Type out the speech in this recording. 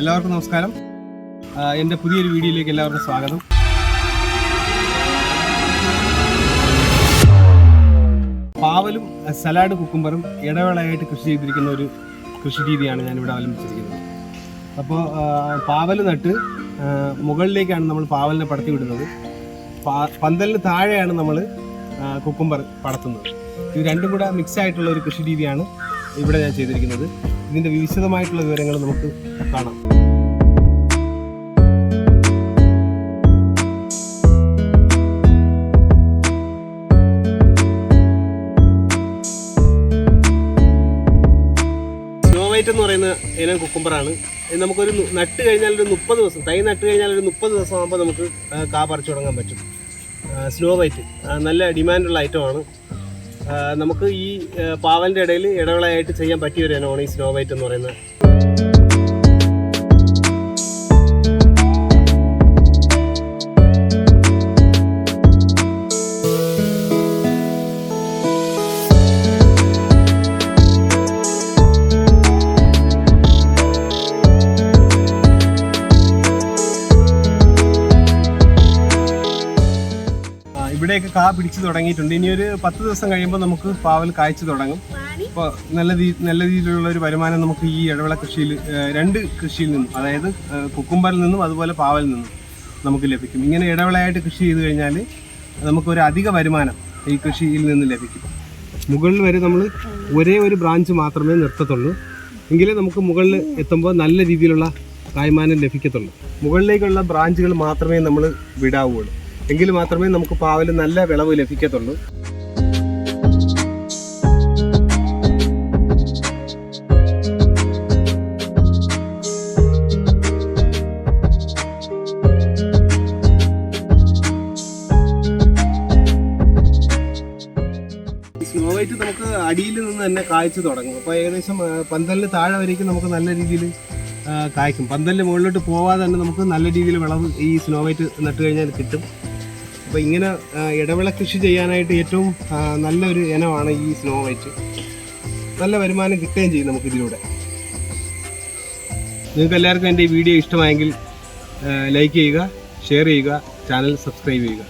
എല്ലാവർക്കും നമസ്കാരം. എന്റെ പുതിയൊരു വീഡിയോയിലേക്ക് എല്ലാവർക്കും സ്വാഗതം. പാവലും സലാഡ് കുക്കുംബറും ഇടവേളയായിട്ട് കൃഷി ചെയ്തിരിക്കുന്ന ഒരു കൃഷി രീതിയാണ് ഞാനിവിടെ അവലംബിച്ചിരിക്കുന്നത്. അപ്പോൾ പാവൽ നട്ട് മുകളിലേക്കാണ് നമ്മൾ പാവലിനെ പടത്തി വിടുന്നത്. പന്തലിന് താഴെയാണ് നമ്മൾ കുക്കുംബർ പടത്തുന്നത്. ഇത് രണ്ടും കൂടെ മിക്സ് ആയിട്ടുള്ള ഒരു കൃഷി രീതിയാണ്. ഇവിടെ ഞാൻ ചെയ്തിരിക്കുന്നത്. ഇതിന്റെ വിശദമായിട്ടുള്ള വിവരങ്ങൾ നമുക്ക് കാണാം. വൈറ്റ് എന്ന് പറയുന്ന ഇനം കുക്കുംബറാണ്. നമുക്കൊരു നട്ട് കഴിഞ്ഞാൽ ഒരു മുപ്പത് ദിവസം തൈ നട്ട് കഴിഞ്ഞാൽ ഒരു മുപ്പത് ദിവസം ആകുമ്പോൾ നമുക്ക് കാ പറിച്ചു തുടങ്ങാൻ പറ്റും. സ്നോ വൈറ്റ് നല്ല ഡിമാൻഡുള്ള ഐറ്റമാണ് നമുക്ക് ഈ പാവലിന്റെ ഇടയിൽ ഇടവിളയായിട്ട് ചെയ്യാൻ പറ്റിയ ഒരു ഇനമാണ് ഈ സ്നോ വൈറ്റ് എന്ന് പറയുന്നത്. ഇവിടെയൊക്കെ കാ പിടിച്ചു തുടങ്ങിയിട്ടുണ്ട്. ഇനി ഒരു പത്ത് ദിവസം കഴിയുമ്പോൾ നമുക്ക് പാവൽ കായ്ച്ചു തുടങ്ങും. അപ്പോൾ നല്ല നല്ല രീതിയിലുള്ള ഒരു വരുമാനം നമുക്ക് ഈ ഇടവിള കൃഷിയിൽ രണ്ട് കൃഷിയിൽ നിന്നും അതായത് കുക്കുംബറിൽ നിന്നും അതുപോലെ പാവലിൽ നിന്നും നമുക്ക് ലഭിക്കും. ഇങ്ങനെ ഇടവിളയായിട്ട് കൃഷി ചെയ്ത് കഴിഞ്ഞാൽ നമുക്കൊരു അധിക വരുമാനം ഈ കൃഷിയിൽ നിന്ന് ലഭിക്കും. മുകളിൽ വരെ നമ്മൾ ഒരേ ഒരു ബ്രാഞ്ച് മാത്രമേ നിർത്തത്തുള്ളൂ. എങ്കിലേ നമുക്ക് മുകളിൽ എത്തുമ്പോൾ നല്ല രീതിയിലുള്ള കായ്മാനം ലഭിക്കത്തുള്ളൂ. മുകളിലേക്കുള്ള ബ്രാഞ്ചുകൾ മാത്രമേ നമ്മൾ വിടാവുള്ളൂ. എങ്കിൽ മാത്രമേ നമുക്ക് പാവൽ നല്ല വിളവ് ലഭിക്കത്തുള്ളൂ. വൈറ്റ് നമുക്ക് അടിയിൽ നിന്ന് തന്നെ കായ്ച്ചു തുടങ്ങും. അപ്പോൾ ഏകദേശം പന്തലിന് താഴെ വരേക്കും നമുക്ക് നല്ല രീതിയിൽ കായ്ക്കും. പന്തലിന് മുകളിലോട്ട് പോവാതെ തന്നെ നമുക്ക് നല്ല രീതിയിൽ വിളവ് ഈ സ്നോ വൈറ്റ് നട്ട് കഴിഞ്ഞാൽ കിട്ടും. അപ്പോൾ ഇങ്ങനെ ഇടവിള കൃഷി ചെയ്യാനായിട്ട് ഏറ്റവും നല്ലൊരു ഇനമാണ് ഈ സ്നോ വൈറ്റ് നല്ല വരുമാനം കിട്ടുകയും ചെയ്യും നമുക്ക് ഇതിലൂടെ നിങ്ങൾക്ക് എല്ലാവർക്കും എന്റെ ഈ വീഡിയോ ഇഷ്ടമായെങ്കിൽ ലൈക്ക് ചെയ്യുക ഷെയർ ചെയ്യുക ചാനൽ സബ്സ്ക്രൈബ് ചെയ്യുക.